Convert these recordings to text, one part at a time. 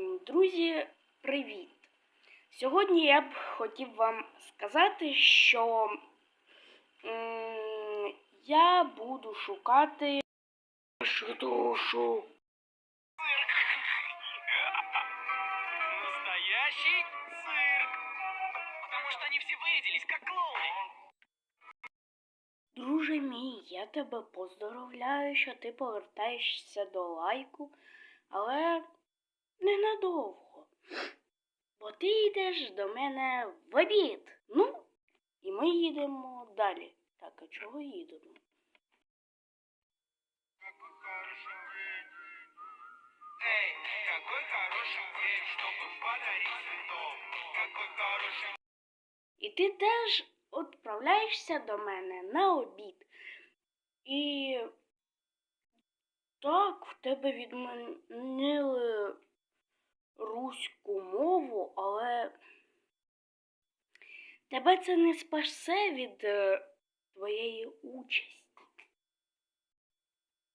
Друзі, привіт! Сьогодні я б хотів вам сказати, що м, я буду шукати вашу душу. Настоящий цирк. Потому что они все вырядились как клоуны. Друже мій, я тебе поздоровляю, що ти повертаєшся до лайку, але ненадовго. Бо ти йдеш до мене в обід. Ну, і ми їдемо далі. Так, а чого їдемо? Эй, какой хороший день, чтобы подарить цветов. Какой хороший І ти теж відправляєшся до мене на обід. І так, в тебе відмінили руську мову, але тебе це не спасе від е, твоєї участі.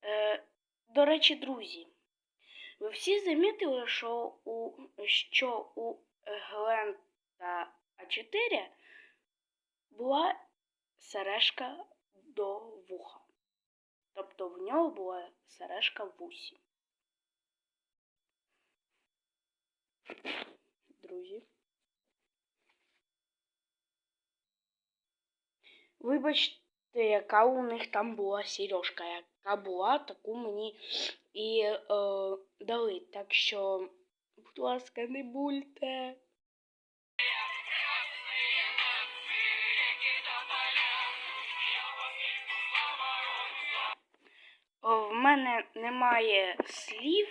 Е, до речі, друзі, ви всі замітили, що у, що у Глента А4 була сережка до вуха. Тобто в нього була сережка в вусі. Друзі. Вибачте, яка у них там була сережка. Яка була, таку мені і е, дали. Так що, будь ласка, не бульте. В мене немає слів.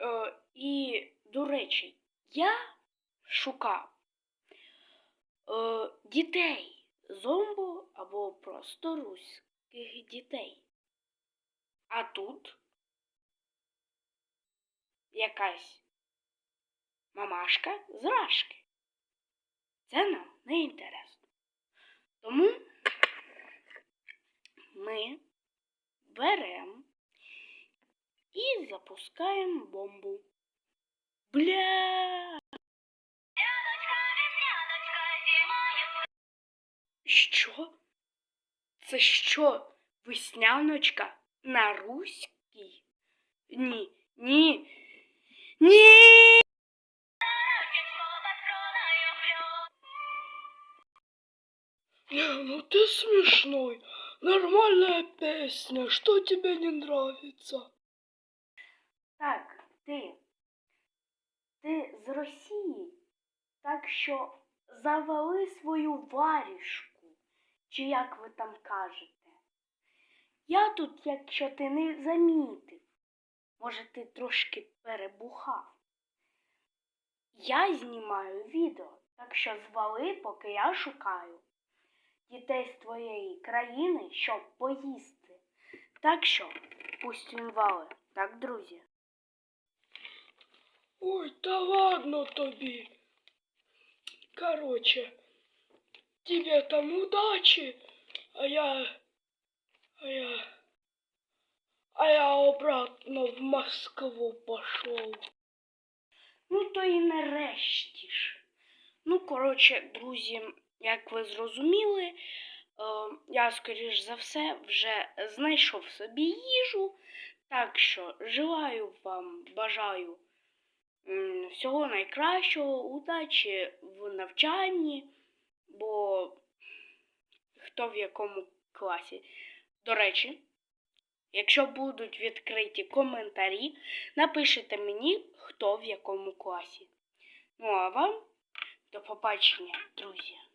Е, І, до речі, я шукав е, дітей зомбо або просто руських дітей. А тут якась мамашка з рашки. Це нам не інтересно. Тому ми беремо і запускаємо бомбу. Бля! Що? Це що? Весняночка на руській? Ні, ні. Ні! Не, ну ты смешной. Нормальная песня. Что тебе не нравится? Так, ти. Ти з Росії. Так що завали свою варішку, чи як ви там кажете. Я тут, якщо ти не замітив, може ти трошки перебухав. Я знімаю відео, так що звали, поки я шукаю дітей з твоєї країни, щоб поїсти. Так що пусть він вали, так, друзі? Ой, да ладно тобі. Короче, тебе там удачи, а я... А я... А я обратно в Москву пошел. Ну, то і нарешті ж. Ну, коротше, друзі, як ви зрозуміли, е, я, скоріш за все, вже знайшов собі їжу. Так що желаю вам, бажаю всього найкращого, удачі в навчанні, бо хто в якому класі. До речі, якщо будуть відкриті коментарі, напишіть мені, хто в якому класі. Ну а вам до побачення, друзі.